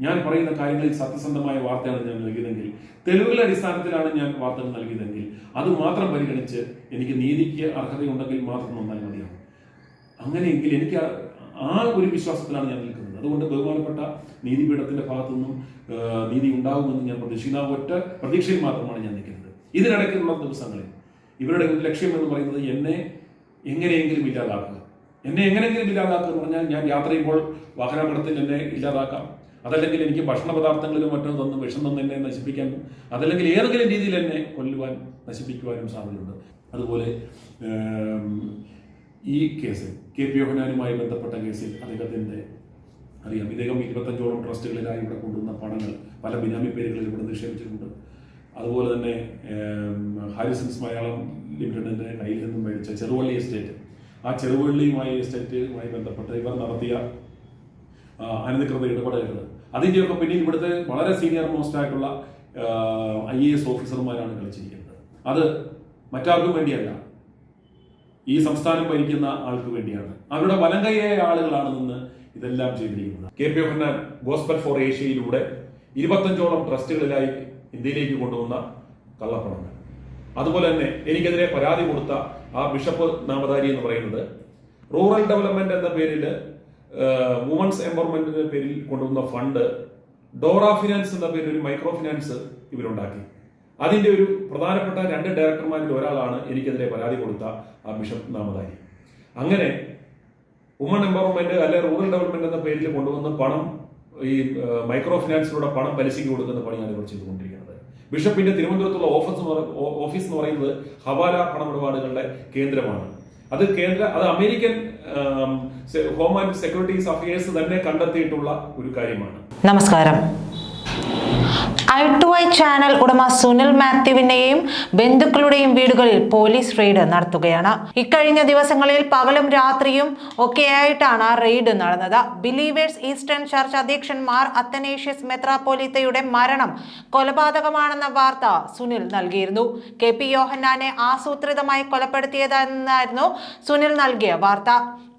ഞാൻ പറയുന്ന കാര്യങ്ങളിൽ സത്യസന്ധമായ വാർത്തയാണ് ഞാൻ നൽകിയതെങ്കിൽ തെളിവുകളുടെ അടിസ്ഥാനത്തിലാണ് ഞാൻ വാർത്തകൾ നൽകിയതെങ്കിൽ അത് മാത്രം പരിഗണിച്ച് എനിക്ക് നീതിക്ക് അർഹതയുണ്ടെങ്കിൽ മാത്രം നന്നാൽ മതിയാവും അങ്ങനെയെങ്കിൽ എനിക്ക് ആ- ഒരു വിശ്വാസത്തിലാണ് ഞാൻ നിൽക്കുന്നത്. അതുകൊണ്ട് ബഹുമാനപ്പെട്ട നീതിപീഠത്തിന്റെ ഭാഗത്തു നിന്നും നീതി ഉണ്ടാകുമെന്ന് ഞാൻ പ്രതീക്ഷിക്കുന്ന. ഒറ്റ പ്രതീക്ഷയിൽ മാത്രമാണ് ഞാൻ നിൽക്കുന്നത്. ഇതിനിടയ്ക്കുള്ള ദിവസങ്ങളിൽ ഇവരുടെ ലക്ഷ്യം എന്ന് പറയുന്നത് എന്നെ എങ്ങനെയെങ്കിലും ഇല്ലാതാക്കുക. എന്നെ എങ്ങനെയെങ്കിലും ഇല്ലാതാക്കുക എന്ന് പറഞ്ഞാൽ ഞാൻ യാത്ര ചെയ്യുമ്പോൾ വാഹനാപകടത്തിൽ എന്നെ ഇല്ലാതാക്കാം. അതല്ലെങ്കിൽ എനിക്ക് ഭക്ഷണ പദാർത്ഥങ്ങളിലും മറ്റോ തന്നു വിഷം തന്നെ എന്നെ നശിപ്പിക്കാൻ അതല്ലെങ്കിൽ ഏതെങ്കിലും രീതിയിൽ എന്നെ കൊല്ലുവാൻ നശിപ്പിക്കുവാനും സാധ്യതയുണ്ട്. അതുപോലെ ഈ കേസിൽ കെ പി യോഹനാനുമായി ബന്ധപ്പെട്ട കേസിൽ അദ്ദേഹത്തിന്റെ അറിയാം ഇദ്ദേഹം ഇരുപത്തഞ്ചോളം ട്രസ്റ്റുകളിലായി ഇവിടെ കൊണ്ടുവന്ന പണങ്ങൾ പല ബിനാമി പേരുകളിൽ ഇവിടെ നിക്ഷേപിച്ചിട്ടുണ്ട്. അതുപോലെ തന്നെ ഹാരിസൺസ് മലയാളം ലിമിറ്റഡിന്റെ കയ്യിൽ നിന്നും മേടിച്ച ചെറുവള്ളി എസ്റ്റേറ്റ്. ആ ചെറുവള്ളിയുമായി എസ്റ്റേറ്റുമായി ബന്ധപ്പെട്ട് ഇവർ നടത്തിയ അനധികൃത ഇടപെടലുകൾ അതിന്റെയൊക്കെ പിന്നിൽ ഇവിടുത്തെ വളരെ സീനിയർ മോസ്റ്റ് ആയിട്ടുള്ള ഐ എ എസ് ഓഫീസർമാരാണ് കളിച്ചിരിക്കുന്നത്. അത് മറ്റാർക്കും വേണ്ടിയല്ല. ഈ സംസ്ഥാനം ഭരിക്കുന്ന ആൾക്ക് വേണ്ടിയാണ്. അവരുടെ വലം ആളുകളാണ് നിന്ന് ഇതെല്ലാം ചെയ്തിരിക്കുന്നത്. K P F gospel for ഏഷ്യയിലൂടെ ഇരുപത്തഞ്ചോളം ട്രസ്റ്റുകളിലായി ഇന്ത്യയിലേക്ക് കൊണ്ടുവന്ന കള്ളപ്പണങ്ങൾ. അതുപോലെ തന്നെ എനിക്കെതിരെ പരാതി കൊടുത്ത ആ ബിഷപ്പ് നാമധാരി എന്ന് പറയുന്നത് റൂറൽ ഡെവലപ്മെന്റ് എന്ന പേരിൽ വുമൻസ് എംപവർമെന്റിന്റെ പേരിൽ കൊണ്ടുവന്ന ഫണ്ട് ഡോറ ഫിനാൻസ് എന്ന പേരിൽ ഒരു മൈക്രോ ഫിനാൻസ് ഇവരുണ്ടാക്കി. അതിന്റെ ഒരു പ്രധാനപ്പെട്ട രണ്ട് ഡയറക്ടർമാരിൽ ഒരാളാണ് എനിക്കെതിരെ പരാതി കൊടുത്ത ബിഷപ്പ് നാമധാരി അങ്ങനെ വുമൺ എംപവർമെന്റ് അല്ലെ റൂറൽ ഡെവലപ്മെന്റ് എന്ന പേരിൽ കൊണ്ടുവന്ന പണം ഈ മൈക്രോ ഫിനാൻസിലൂടെ പണം പലിശയ്ക്ക് കൊടുക്കുന്ന പണിയാണ് ഇവർ ചെയ്തുകൊണ്ടിരിക്കുന്നത്. ബിഷപ്പിന്റെ തിരുവനന്തപുരത്തുള്ള ഓഫീസ് ഓഫീസ് എന്ന് പറയുന്നത് ഹവാല പണമിടപാടുകളുടെ കേന്ദ്രമാണ്. അത് കേന്ദ്ര അത് American home and securities affairs തന്നെ കണ്ടെത്തിയിട്ടുള്ള ഒരു കാര്യമാണ്. നമസ്കാരം. ഐ ടു ഐ ചാനൽ ഉടമ സുനിൽ മാത്യുവിന്റെയും ബന്ധുക്കളുടെയും വീടുകളിൽ പോലീസ് റെയ്ഡ് നടത്തുകയാണ്. ഇക്കഴിഞ്ഞ ദിവസങ്ങളിൽ പകലും രാത്രിയും ഒക്കെയായിട്ടാണ് റെയ്ഡ് നടന്നത്. ബിലീവേഴ്സ് ഈസ്റ്റേൺ ചർച്ച് അധ്യക്ഷൻ മാർ അത്തനേഷ്യസ് മെത്രാപോലിത്തയുടെ മരണം കൊലപാതകമാണെന്ന വാർത്ത സുനിൽ നൽകിയിരുന്നു. കെ പി യോഹന്നാനെ ആസൂത്രിതമായി കൊലപ്പെടുത്തിയതെന്നായിരുന്നു സുനിൽ നൽകിയ വാർത്ത.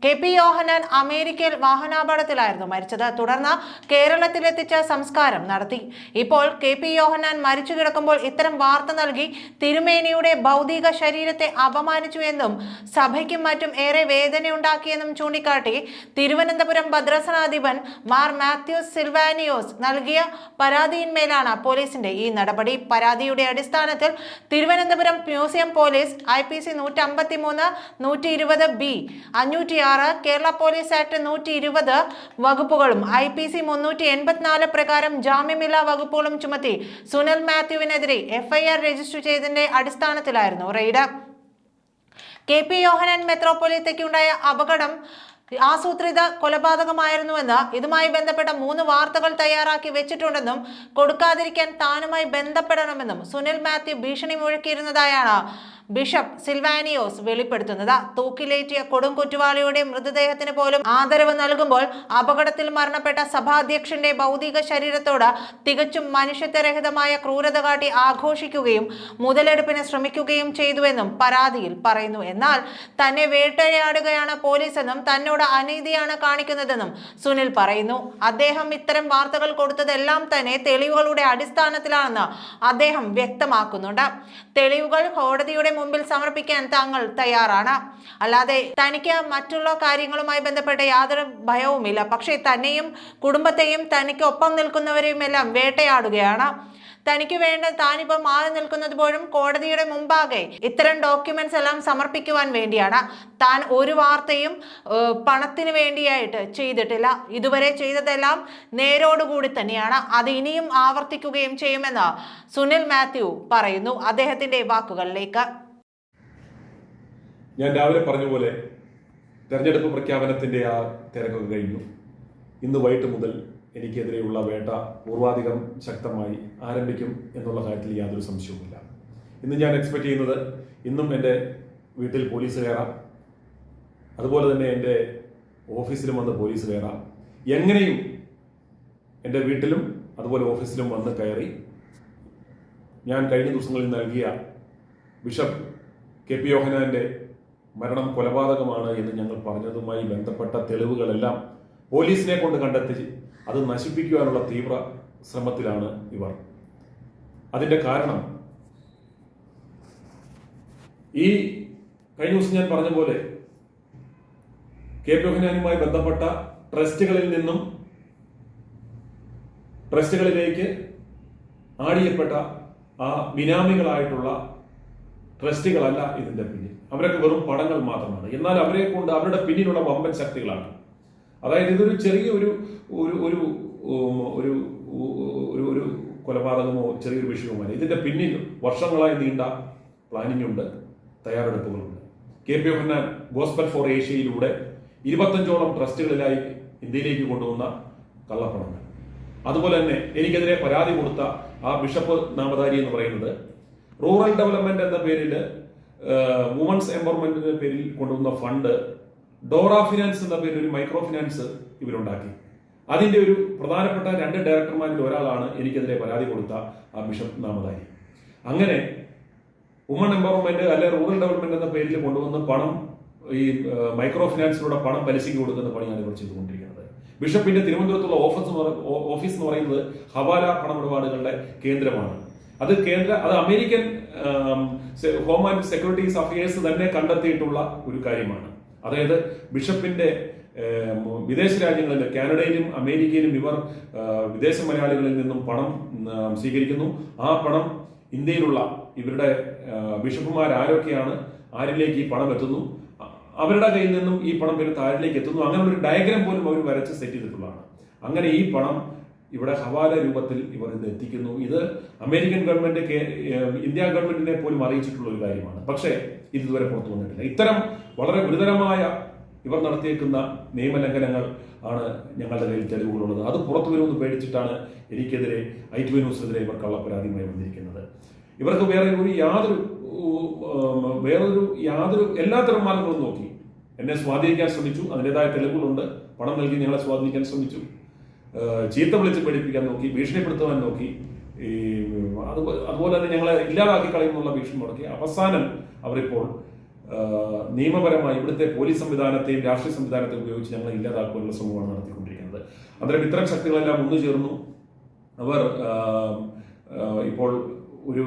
കെ പി യോഹനാൻ അമേരിക്കയിൽ വാഹനാപകടത്തിലായിരുന്നു മരിച്ചത്. തുടർന്ന് കേരളത്തിലെത്തിച്ച സംസ്കാരം നടത്തി. ഇപ്പോൾ കെ പി യോഹനാൻ മരിച്ചു കിടക്കുമ്പോൾ ഇത്തരം വാർത്ത നൽകി തിരുമേനിയുടെ ഭൗതിക ശരീരത്തെ അപമാനിച്ചു എന്നും സഭയ്ക്കും മറ്റും ഏറെ വേദനയുണ്ടാക്കിയെന്നും ചൂണ്ടിക്കാട്ടി തിരുവനന്തപുരം ഭദ്രസനാധിപൻ മാർ മാത്യൂസ് സിൽവാനിയോസ് നൽകിയ പരാതിയിന്മേലാണ് പോലീസിന്റെ ഈ നടപടി. പരാതിയുടെ അടിസ്ഥാനത്തിൽ Thiruvananthapuram museum police I P C നൂറ്റി അമ്പത്തി മൂന്ന് നൂറ്റി ഇരുപത് ബി അഞ്ഞൂറ്റി ആറ് കേരള പോലീസ് ആക്ട് നൂറ്റി ഇരുപത് വകുപ്പുകളും ഐ പി സി മുന്നൂറ്റി എൺപത്തിനാല് പ്രകാരം ജാമ്യമില്ലാ വകുപ്പുകളും ചുമത്തി. സുനിൽ മാത്യുവിനെതിരെ എഫ്ഐആർ രജിസ്റ്റർ ചെയ്തതിന്റെ അടിസ്ഥാനത്തിലായിരുന്നു റെയ്ഡ്. കെ പി യോഹനൻ മെത്രോപൊലിത്തയ്ക്കുണ്ടായ അപകടം ആസൂത്രിത കൊലപാതകമായിരുന്നുവെന്ന് ഇതുമായി ബന്ധപ്പെട്ട മൂന്ന് വാർത്തകൾ തയ്യാറാക്കി വെച്ചിട്ടുണ്ടെന്നും കൊടുക്കാതിരിക്കാൻ താനുമായി ബന്ധപ്പെടണമെന്നും സുനിൽ മാത്യു ഭീഷണി മുഴക്കിയിരുന്നതായാണ് ബിഷപ്പ് സിൽവാനിയോസ് വെളിപ്പെടുത്തുന്നത്. തൂക്കിലേറ്റിയ കൊടും കുറ്റവാളിയുടെ മൃതദേഹത്തിന് പോലും ആദരവ് നൽകുമ്പോൾ അപകടത്തിൽ മരണപ്പെട്ട സഭാധ്യക്ഷന്റെ ഭൗതിക ശരീരത്തോട് തികച്ചും മനുഷ്യത്വരഹിതമായ ക്രൂരത കാട്ടി ആഘോഷിക്കുകയും മുതലെടുപ്പിന് ശ്രമിക്കുകയും ചെയ്തുവെന്നും പരാതിയിൽ പറയുന്നു. എന്നാൽ തന്നെ വേട്ടയാടുകയാണ് പോലീസെന്നും തന്നോട് അനീതിയാണ് കാണിക്കുന്നതെന്നും സുനിൽ പറയുന്നു. അദ്ദേഹം ഇത്തരം വാർത്തകൾ കൊടുത്തതെല്ലാം തന്നെ തെളിവുകളുടെ അടിസ്ഥാനത്തിലാണെന്ന് അദ്ദേഹം വ്യക്തമാക്കുന്നുണ്ട്. തെളിവുകൾ കോടതിയുടെ മുമ്പിൽ സമർപ്പിക്കാൻ താങ്കൾ തയ്യാറാണ്. അല്ലാതെ തനിക്ക് മറ്റുള്ള കാര്യങ്ങളുമായി ബന്ധപ്പെട്ട യാതൊരു ഭയവുമില്ല. പക്ഷേ തന്നെയും കുടുംബത്തെയും തനിക്ക് ഒപ്പം നിൽക്കുന്നവരെയും എല്ലാം വേട്ടയാടുകയാണ്. തനിക്ക് വേണ്ട താനിപ്പോൾ മാറി നിൽക്കുന്നത് പോലും കോടതിയുടെ മുമ്പാകെ ഇത്തരം ഡോക്യുമെന്റ്സ് എല്ലാം സമർപ്പിക്കുവാൻ വേണ്ടിയാണ്. താൻ ഒരു വാർത്തയും പണത്തിന് വേണ്ടിയായിട്ട് ചെയ്തിട്ടില്ല. ഇതുവരെ ചെയ്തതെല്ലാം നേരോടുകൂടി തന്നെയാണ്. അത് ഇനിയും ആവർത്തിക്കുകയും ചെയ്യുമെന്ന് സുനിൽ മാത്യു പറയുന്നു അദ്ദേഹത്തിന്റെ വാക്കുകളിലേക്ക്. ഞാൻ രാവിലെ പറഞ്ഞ പോലെ തെരഞ്ഞെടുപ്പ് പ്രഖ്യാപനത്തിന്റെ ആ തിരക്കൊക്കെ കഴിഞ്ഞു. ഇന്ന് വൈകിട്ട് മുതൽ എനിക്കെതിരെയുള്ള വേട്ട പൂർവാധികം ശക്തമായി ആരംഭിക്കും എന്നുള്ള കാര്യത്തിൽ യാതൊരു സംശയവുമില്ല. ഇന്ന് ഞാൻ എക്സ്പെക്ട് ചെയ്യുന്നത് ഇന്നും എന്റെ വീട്ടിൽ പോലീസ് കയറാം. അതുപോലെ തന്നെ എന്റെ ഓഫീസിലും വന്ന് പോലീസ് കയറാം. എങ്ങനെയും എന്റെ വീട്ടിലും അതുപോലെ ഓഫീസിലും വന്ന് കയറി ഞാൻ കഴിഞ്ഞ ദിവസങ്ങളിൽ നൽകിയ ബിഷപ്പ് കെ പി യോഹനാന്റെ മരണം കൊലപാതകമാണ് എന്ന് ഞങ്ങൾ പറഞ്ഞതുമായി ബന്ധപ്പെട്ട തെളിവുകളെല്ലാം പോലീസിനെ കൊണ്ട് കണ്ടെത്തി അത് നശിപ്പിക്കുവാനുള്ള തീവ്ര ശ്രമത്തിലാണ് ഇവർ. അതിന്റെ കാരണം ഈ കഴിഞ്ഞ ദിവസം ഞാൻ പറഞ്ഞ പോലെ കെ പി ബന്ധപ്പെട്ട ട്രസ്റ്റുകളിൽ നിന്നും ട്രസ്റ്റുകളിലേക്ക് ആടിയപ്പെട്ട ആ ബിനാമികളായിട്ടുള്ള ട്രസ്റ്റുകളല്ല ഇതിന്റെ പിന്നിൽ. അവരൊക്കെ വെറും പടങ്ങൾ മാത്രമാണ്. എന്നാൽ അവരെ കൊണ്ട് അവരുടെ പിന്നിലുള്ള വമ്പൻ ശക്തികളാണ്. അതായത് ഇതൊരു ചെറിയ ഒരു ഒരു ഒരു ഒരു ഒരു ഒരു കൊലപാതകമോ ചെറിയൊരു വിഷയമോ അല്ല. ഇതിന്റെ പിന്നിൽ വർഷങ്ങളായി നീണ്ട പ്ലാനിംഗ് ഉണ്ട് തയ്യാറെടുപ്പുകളുണ്ട്. K P F gospel for ഏഷ്യയിലൂടെ ഇരുപത്തഞ്ചോളം ട്രസ്റ്റുകളിലായി ഇന്ത്യയിലേക്ക് കൊണ്ടുവന്ന കള്ളപ്പണങ്ങൾ. അതുപോലെ തന്നെ എനിക്കെതിരെ പരാതി കൊടുത്ത ആ ബിഷപ്പ് നാമധാരി എന്ന് പറയുന്നത് റൂറൽ ഡെവലപ്മെന്റ് എന്ന പേരിൽ വുമൻസ് എംപവർമെന്റിന്റെ പേരിൽ കൊണ്ടുവന്ന ഫണ്ട് ഡോറ ഫിനാൻസ് എന്ന പേരിൽ ഒരു മൈക്രോ ഫിനാൻസ് ഇവരുണ്ടാക്കി. അതിന്റെ ഒരു പ്രധാനപ്പെട്ട രണ്ട് ഡയറക്ടർമാരിൽ ഒരാളാണ് എനിക്കെതിരെ പരാതി കൊടുത്ത ബിഷപ്പ് നാമധാരി. അങ്ങനെ വുമൺ എംപവർമെന്റ് അല്ലെ റൂറൽ ഡെവലപ്മെന്റ് എന്ന പേരിൽ കൊണ്ടുവന്ന് പണം ഈ മൈക്രോ ഫിനാൻസിലൂടെ പണം പലിശയ്ക്ക് കൊടുക്കുന്ന പണിയാണ് ഇവർ ചെയ്തുകൊണ്ടിരിക്കുന്നത്. ബിഷപ്പിന്റെ തിരുവനന്തപുരത്തുള്ള ഓഫീസ് ഓഫീസ് എന്ന് പറയുന്നത് ഹവാല പണമിടപാടുകളുടെ കേന്ദ്രമാണ്. അത് കേന്ദ്ര അത് American home and securities affairs തന്നെ കണ്ടെത്തിയിട്ടുള്ള ഒരു കാര്യമാണ്. അതായത് ബിഷപ്പിന്റെ വിദേശ രാജ്യങ്ങളിൽ കാനഡയിലും അമേരിക്കയിലും ഇവർ വിദേശ മലയാളികളിൽ നിന്നും പണം സ്വീകരിക്കുന്നു. ആ പണം ഇന്ത്യയിലുള്ള ഇവരുടെ ബിഷപ്പുമാർ ആരൊക്കെയാണ് ആരിലേക്ക് ഈ പണം എത്തുന്നു. അവരുടെ കയ്യിൽ നിന്നും ഈ പണം പിന്നെ താഴിലേക്ക് എത്തുന്നു. അങ്ങനെ ഒരു ഡയഗ്രാം പോലും അവർ വരച്ച് സെറ്റ് ചെയ്തിട്ടുള്ളതാണ്. അങ്ങനെ ഈ പണം ഇവിടെ ഹവാല രൂപത്തിൽ ഇവർ ഇത് എത്തിക്കുന്നു. ഇത് അമേരിക്കൻ ഗവൺമെന്റ് ഇന്ത്യ ഗവൺമെന്റിനെ പോലും അറിയിച്ചിട്ടുള്ള ഒരു കാര്യമാണ്. പക്ഷേ ഇത് ഇതുവരെ പുറത്തു വന്നിട്ടില്ല. ഇത്തരം വളരെ ഗുരുതരമായ ഇവർ നടത്തിയേക്കുന്ന നിയമലംഘനങ്ങൾ ആണ് ഞങ്ങളുടെ കയ്യിൽ തെളിവുകളുള്ളത്. അത് പുറത്തു വരുമെന്ന് പേടിച്ചിട്ടാണ് എനിക്കെതിരെ ഐ ടി ന്യൂസിനെതിരെ ഇവർ കള്ളപ്പരാതിയുമായി വന്നിരിക്കുന്നത്. ഇവർക്ക് വേറെ ഒരു യാതൊരു വേറൊരു യാതൊരു എല്ലാത്തരം മാർഗങ്ങളും നോക്കി. എന്നെ സ്വാധീനിക്കാൻ ശ്രമിച്ചു. അതിന്റെതായ തെളിവുകളുണ്ട്. പണം നൽകി ഞങ്ങളെ സ്വാധീനിക്കാൻ ശ്രമിച്ചു. ചീത്ത വിളിച്ച് പേടിപ്പിക്കാൻ നോക്കി ഭീഷണിപ്പെടുത്തുവാൻ നോക്കി ഈ അതുപോലെ തന്നെ ഞങ്ങളെ ഇല്ലാതാക്കി കളയുന്നുള്ള ഭീഷണി മുടക്കി. അവസാനം അവരിപ്പോൾ നിയമപരമായി ഇവിടുത്തെ പോലീസ് സംവിധാനത്തെയും രാഷ്ട്രീയ സംവിധാനത്തെയും ഉപയോഗിച്ച് ഞങ്ങളെ ഇല്ലാതാക്കുവാനുള്ള ശ്രമമാണ് നടത്തിക്കൊണ്ടിരിക്കുന്നത്. അന്നേരം ഇത്തരം ശക്തികളെല്ലാം ഒന്നു ചേർന്നു. അവർ ഇപ്പോൾ ഒരു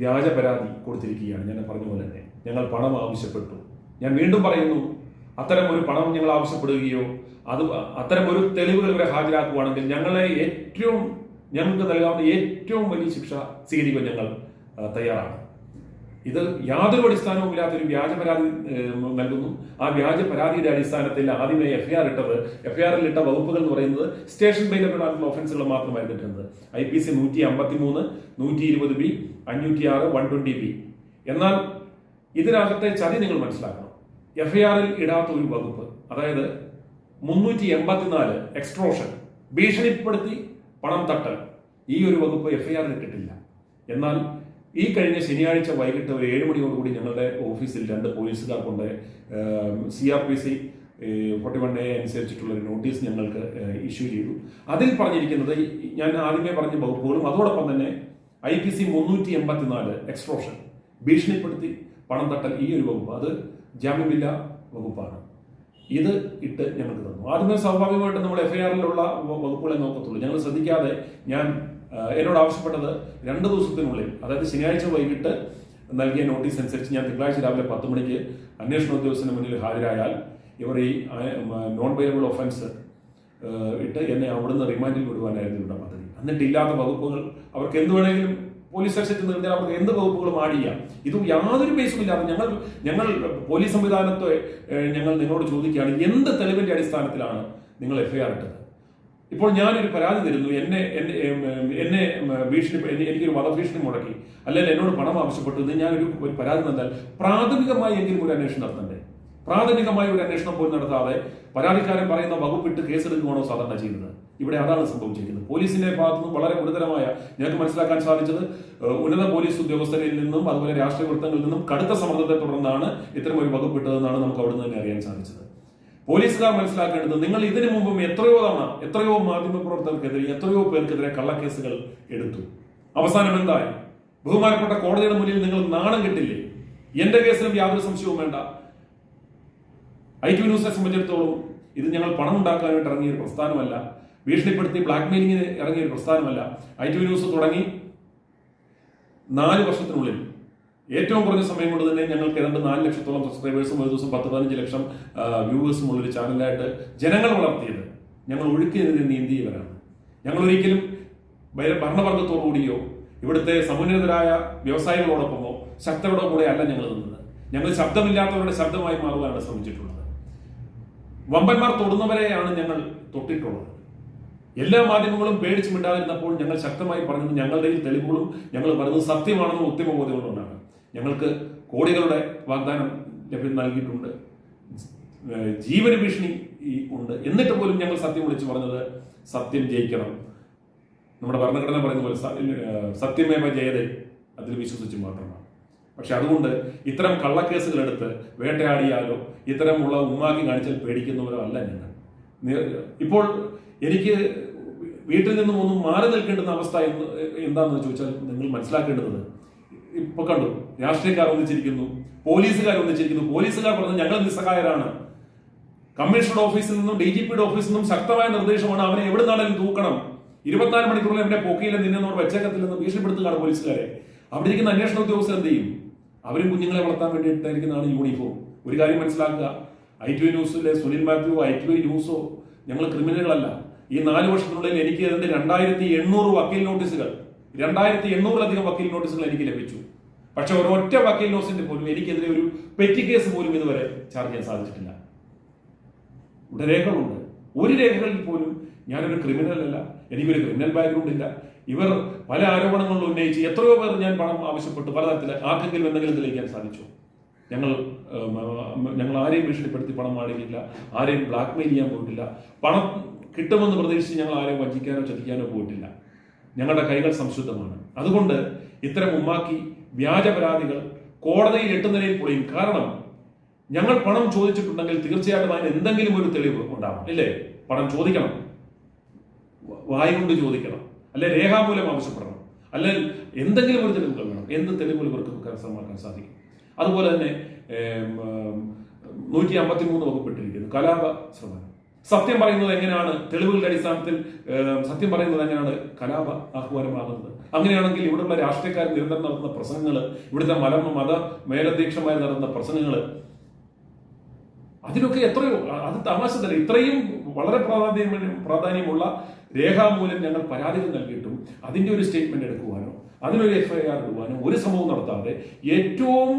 വ്യാജ പരാതി കൊടുത്തിരിക്കുകയാണ്. ഞാൻ പറഞ്ഞ പോലെ തന്നെ. ഞങ്ങൾ പണം ആവശ്യപ്പെട്ടു. ഞാൻ വീണ്ടും പറയുന്നു അത്തരം ഒരു പണം ഞങ്ങൾ ആവശ്യപ്പെടുകയോ അത് അത്തരം ഒരു തെളിവുകൾ ഇവരെ ഹാജരാക്കുകയാണെങ്കിൽ ഞങ്ങളെ ഏറ്റവും ഞങ്ങൾക്ക് നൽകാവുന്ന ഏറ്റവും വലിയ ശിക്ഷ സ്വീകരിക്കാൻ ഞങ്ങൾ തയ്യാറാണ്. ഇത് യാതൊരു അടിസ്ഥാനവും ഇല്ലാത്തൊരു വ്യാജ പരാതി നൽകുന്നു. ആ വ്യാജ പരാതിയുടെ അടിസ്ഥാനത്തിൽ ആദ്യമേ എഫ്ഐആർ ഇട്ടത് എഫ്ഐആറിൽ ഇട്ട വകുപ്പുകൾ എന്ന് പറയുന്നത് സ്റ്റേഷൻ ബെയിലബിൾ ഓഫൻസുകൾ മാത്രമായിരുന്നു ഇട്ടിരുന്നത്. ഐ പി സി നൂറ്റി അമ്പത്തി മൂന്ന് നൂറ്റി ഇരുപത് ബി അഞ്ഞൂറ്റി ആറ് വൺ ട്വന്റി ബി. എന്നാൽ ഇതിനകത്തെ ചതി നിങ്ങൾ മനസ്സിലാക്കണം. എഫ്ഐആറിൽ ഇടാത്ത ഒരു വകുപ്പ് അതായത് മുന്നൂറ്റി എൺപത്തിനാല് എക്സ്ട്രോഷൻ ഭീഷണിപ്പെടുത്തി പണം തട്ടൽ ഈ ഒരു വകുപ്പ് എഫ്ഐആറിൽ ഇട്ടിട്ടില്ല. എന്നാൽ ഈ കഴിഞ്ഞ ശനിയാഴ്ച വൈകിട്ട് ഒരു ഏഴ് മണിയോടുകൂടി ഞങ്ങളുടെ ഓഫീസിൽ രണ്ട് പോലീസുകാർ കൊണ്ട് C R P C forty one A അനുസരിച്ചിട്ടുള്ള ഒരു നോട്ടീസ് ഞങ്ങൾക്ക് ഇഷ്യൂ ചെയ്തു. അതിൽ പറഞ്ഞിരിക്കുന്നത് ഞാൻ ആദ്യമേ പറഞ്ഞ വകുപ്പുകളും അതോടൊപ്പം തന്നെ ഐ പി സി മുന്നൂറ്റി എൺപത്തിനാല് എക്സ്ട്രോഷൻ ഭീഷണിപ്പെടുത്തി പണം തട്ടൽ ഈ ഒരു വകുപ്പ്. അത് ജാമ്യമില്ല വകുപ്പാണ്. ഇത് ഇട്ട് ഞങ്ങൾക്ക് തന്നു. ആദ്യമേ സ്വാഭാവികമായിട്ടും നമ്മൾ എഫ്ഐആറിലുള്ള വകുപ്പുകളെ നോക്കത്തുള്ളൂ. ഞങ്ങൾ ശ്രദ്ധിക്കാതെ ഞാൻ എന്നോട് ആവശ്യപ്പെട്ടത് രണ്ട് ദിവസത്തിനുള്ളിൽ അതായത് ശനിയാഴ്ച വൈകിട്ട് നൽകിയ നോട്ടീസ് അനുസരിച്ച് ഞാൻ തിങ്കളാഴ്ച രാവിലെ പത്ത് മണിക്ക് അന്വേഷണ ഉദ്യോഗസ്ഥന് മുന്നിൽ ഹാജരായാൽ ഇവർ ഈ നോൺ ബെയിലബിൾ ഒഫൻസ് ഇട്ട് എന്നെ അവിടുന്ന് റിമാൻഡിൽ വിടുവാനായിരുന്നു ഇവിടെ പദ്ധതി. എന്നിട്ടില്ലാത്ത വകുപ്പുകൾ അവർക്ക് എന്ത് വേണമെങ്കിലും പോലീസ് സെക്ഷനിൽ നിർത്തിയാൽ അവർക്ക് എന്ത് വകുപ്പുകളും ആഡ് ചെയ്യാം. ഇത് യാതൊരു ബേസും ഇല്ലാതെ ഞങ്ങൾ ഞങ്ങൾ പോലീസ് സംവിധാനത്തെ ഞങ്ങൾ നിങ്ങളോട് ചോദിക്കുകയാണ് എന്ത് തെളിവിന്റെ അടിസ്ഥാനത്തിലാണ് നിങ്ങൾ എഫ്ഐആർ ഇട്ടത്? ഇപ്പോൾ ഞാനൊരു പരാതി തരുന്നു എന്നെ എന്നെ ഭീഷണി എനിക്കൊരു വധഭീഷണി മുടക്കി അല്ലെങ്കിൽ എന്നോട് പണം ആവശ്യപ്പെട്ടു ഇത് ഞാനൊരു ഒരു പരാതി തന്നാൽ പ്രാഥമികമായി എങ്കിലും ഒരു അന്വേഷണം നടത്തണ്ടേ? പ്രാഥമികമായ ഒരു അന്വേഷണം പോലും നടത്താതെ പരാതിക്കാരൻ പറയുന്ന വകുപ്പിട്ട് കേസെടുക്കുകയാണോ സാധാരണ ചെയ്യുന്നത്? ഇവിടെ അതാണ് സംഭവിച്ചിരിക്കുന്നത്. പോലീസിന്റെ ഭാഗത്തു നിന്നും വളരെ ഗുരുതരമായ ഞങ്ങൾക്ക് മനസ്സിലാക്കാൻ സാധിച്ചത് ഉന്നത പോലീസ് ഉദ്യോഗസ്ഥരിൽ നിന്നും അതുപോലെ രാഷ്ട്രീയ വൃത്തങ്ങളിൽ നിന്നും കടുത്ത സമ്മർദ്ദത്തെ തുടർന്നാണ് ഇത്തരം ഒരു വകുപ്പ് ഇട്ടതെന്നാണ് നമുക്ക് അവിടെ നിന്ന് തന്നെ അറിയാൻ സാധിച്ചത്. പോലീസുകാർ മനസ്സിലാക്കേണ്ടത് നിങ്ങൾ ഇതിനു മുമ്പും എത്രയോ തവണ എത്രയോ മാധ്യമപ്രവർത്തകർക്കെതിരെ എത്രയോ പേർക്കെതിരെ കള്ളക്കേസുകൾ എടുത്തു. അവസാനം എന്തായി? ബഹുമാനപ്പെട്ട കോടതിയുടെ മുന്നിൽ നിങ്ങൾ നാണം കിട്ടില്ലേ? എന്റെ കേസിലും യാതൊരു സംശയവും വേണ്ട. ഐ ടി ന്യൂസിനെ സംബന്ധിച്ചിടത്തോളം ഇത് ഞങ്ങൾ പണം ഉണ്ടാക്കാനായിട്ട് ഇറങ്ങിയ ഒരു പ്രസ്ഥാനമല്ല. ഭീഷണിപ്പെടുത്തി ബ്ലാക്ക് മെയിലിങ്ങിന് ഇറങ്ങിയ ഒരു പ്രസ്ഥാനമല്ല. ഐ ടി ന്യൂസ് തുടങ്ങി നാല് വർഷത്തിനുള്ളിൽ. ഏറ്റവും കുറഞ്ഞ സമയം കൊണ്ട് തന്നെ ഞങ്ങൾക്ക് ഏതാണ്ട് നാല് ലക്ഷത്തോളം സബ്സ്ക്രൈബേഴ്സും ഒരു ദിവസം പത്ത് പതിനഞ്ച് ലക്ഷം വ്യൂവേഴ്സും ഉള്ളൊരു ചാനലായിട്ട് ജനങ്ങൾ വളർത്തിയത്. ഞങ്ങൾ ഒഴുക്കിനെതിരെ നീന്തിയവരാണ് ഞങ്ങൾ ഒരിക്കലും ഭര- ഭരണവർഗത്തോടുകൂടിയോ ഇവിടുത്തെ സമുന്നതരായ വ്യവസായികളോടൊപ്പമോ ശക്തരുടെ കൂടെ അല്ല ഞങ്ങൾ നിന്നത്. ഞങ്ങൾ ശബ്ദമില്ലാത്തവരുടെ ശബ്ദമായി മാറുവാനാണ് ശ്രമിച്ചിട്ടുള്ളത്. വമ്പന്മാർ തൊടുന്നവരെയാണ് ഞങ്ങൾ തൊട്ടിട്ടുള്ളത്. എല്ലാ മാധ്യമങ്ങളും പേടിച്ച് മിണ്ടാതിരുന്നപ്പോൾ ഞങ്ങൾ ശക്തമായി പറഞ്ഞത് ഞങ്ങളുടെ ഈ തെളിവുകളും ഞങ്ങൾ പറയുന്നത് സത്യമാണെന്ന് ഉത്തമ ബോധ്യമുള്ളതുകൊണ്ടാണ് ഞങ്ങൾക്ക് കോടികളുടെ വാഗ്ദാനം ലഭ്യം നൽകിയിട്ടുണ്ട്. ജീവന ഭീഷണി ഉണ്ട്. എന്നിട്ട് പോലും ഞങ്ങൾ സത്യം വിളിച്ചു പറഞ്ഞത് സത്യം ജയിക്കണം. നമ്മുടെ ഭരണഘടന പറയുന്ന പോലെ സത്യമേവ ജയതേ. അതിൽ വിശ്വസിച്ച് മാത്രമാണ് പക്ഷെ അതുകൊണ്ട് ഇത്തരം കള്ളക്കേസുകൾ എടുത്ത് വേട്ടയാടിയാലോ ഇത്തരമുള്ള ഉമ്മാക്കി കാണിച്ചാൽ പേടിക്കുന്നവരോ അല്ല ഞങ്ങൾ ഇപ്പോൾ എനിക്ക് വീട്ടിൽ നിന്നും ഒന്നും മാറി നിൽക്കേണ്ടുന്ന അവസ്ഥ എന്താണെന്ന് ചോദിച്ചാൽ നിങ്ങൾ മനസ്സിലാക്കേണ്ടത് ഇപ്പൊ കണ്ടു രാഷ്ട്രീയക്കാർ ഒന്നിച്ചിരിക്കുന്നു പോലീസുകാർ ഒന്നിച്ചിരിക്കുന്നു പോലീസുകാർ പറഞ്ഞു ഞങ്ങൾ നിസ്സഹായരാണ്. കമ്മീഷണർ ഓഫീസിൽ നിന്നും ഡി ജി പിയുടെ ഓഫീസിൽ നിന്നും ശക്തമായ നിർദ്ദേശമാണ് അവനെ എവിടെ നിന്നാണെങ്കിലും തൂക്കണം. ഇരുപത്തിനാല് മണിക്കൂറിൽ എന്റെ പൊക്കിയിലെ നിന്നോട് വെച്ചേക്കത്തില്ലെന്ന് ഭീഷണിപ്പെടുത്തുകയാണ് പോലീസുകാരെ. അവിടെ ഇരിക്കുന്ന അന്വേഷണ ഉദ്യോഗസ്ഥർ എന്ത് ചെയ്യും? അവരും കുഞ്ഞുങ്ങളെ വളർത്താൻ വേണ്ടി വേണ്ടിയിട്ടായിരിക്കുന്നതാണ് യൂണിഫോം ഒരു കാര്യം മനസ്സിലാക്കുക. ഐ ടി ന്യൂസിലെ സുനിൽ മാത്യു ഐ ടി ന്യൂസോ ഞങ്ങൾ ക്രിമിനലുകളല്ല. ഈ നാല് വർഷത്തിനുള്ളിൽ എനിക്ക് ഏതാണ്ട് രണ്ടായിരത്തി എണ്ണൂറ് വക്കീൽ നോട്ടീസുകൾ രണ്ടായിരത്തി എണ്ണൂറിലധികം വക്കീൽ നോട്ടീസുകൾ എനിക്ക് ലഭിച്ചു. പക്ഷെ ഒരൊറ്റ വക്കീൽ നോട്ടീസിന്റെ പോലും എനിക്കെതിരെ ഒരു പെറ്റി കേസ് പോലും ഇതുവരെ ചാർജ് ചെയ്യാൻ സാധിച്ചിട്ടില്ല. ഇവിടെ രേഖകളുണ്ട്. ഒരു രേഖകളിൽ പോലും ഞാനൊരു ക്രിമിനൽ അല്ല. എനിക്കൊരു ക്രിമിനൽ ബാക്ക്ഗ്രൗണ്ട് ഇല്ല. ഇവർ പല ആരോപണങ്ങളും ഉന്നയിച്ച് എത്രയോ പേർ ഞാൻ പണം ആവശ്യപ്പെട്ടു പലതരത്തിൽ ആർക്കെങ്കിലും എന്തെങ്കിലും തെളിയിക്കാൻ സാധിച്ചു? ഞങ്ങൾ ഞങ്ങൾ ആരെയും ഭീഷണിപ്പെടുത്തി പണം വാങ്ങിയില്ല ആരെയും ബ്ലാക്ക് മെയിൽ ചെയ്യാൻ പോയിട്ടില്ല പണം കിട്ടുമെന്ന് പ്രതീക്ഷിച്ച് ഞങ്ങൾ ആരെയും വഞ്ചിക്കാനോ ചതിക്കാനോ പോയിട്ടില്ല. ഞങ്ങളുടെ കൈകൾ സംശുദ്ധമാണ്. അതുകൊണ്ട് ഇത്തരം ഉമ്മാക്കി വ്യാജ പരാതികൾ കോടതിയിൽ എട്ടുനിലയിൽ പൊളിയും. കാരണം ഞങ്ങൾ പണം ചോദിച്ചിട്ടുണ്ടെങ്കിൽ തീർച്ചയായിട്ടും അതിന് എന്തെങ്കിലും ഒരു തെളിവ് ഉണ്ടാവും ഇല്ലേ? പണം ചോദിക്കണം. വായി കൊണ്ട് ചോദിക്കണം. അല്ലെ രേഖാമൂലം ആവശ്യപ്പെടണം. അല്ലെ എന്തെങ്കിലും ഒരു തെളിവുകൾ വേണം. എന്ത് തെളിവുകൾ ഇവർക്ക് കരസ്ഥമാക്കാൻ സാധിക്കും? അതുപോലെ തന്നെ നൂറ്റി അമ്പത്തി മൂന്ന് വകുപ്പിട്ടിരിക്കുന്നു. കലാപ ശ്രമം സത്യം പറയുന്നത് എങ്ങനെയാണ്? തെളിവുകളുടെ അടിസ്ഥാനത്തിൽ സത്യം പറയുന്നത് എങ്ങനെയാണ്? കലാപ ആഹ്വാനമാകുന്നത് അങ്ങനെയാണെങ്കിൽ ഇവിടുള്ള രാഷ്ട്രീയക്കാർ നിരന്തരം നടത്തുന്ന പ്രസംഗങ്ങൾ ഇവിടുത്തെ മല മത മേലധ്യക്ഷന്മാർ നടത്തുന്ന പ്രസംഗങ്ങൾ അതിനൊക്കെ എത്രയോ അത് തമാശ തന്നെ. ഇത്രയും വളരെ പ്രാധാന്യം പ്രാധാന്യമുള്ള രേഖാമൂലം ഞങ്ങൾ പരാതികൾ നൽകിയിട്ടും അതിന്റെ ഒരു സ്റ്റേറ്റ്മെന്റ് എടുക്കുവാനോ അതിനൊരു എഫ്ഐആർ ഇടുവാനോ ഒരു ശ്രമവും നടത്താതെ ഏറ്റവും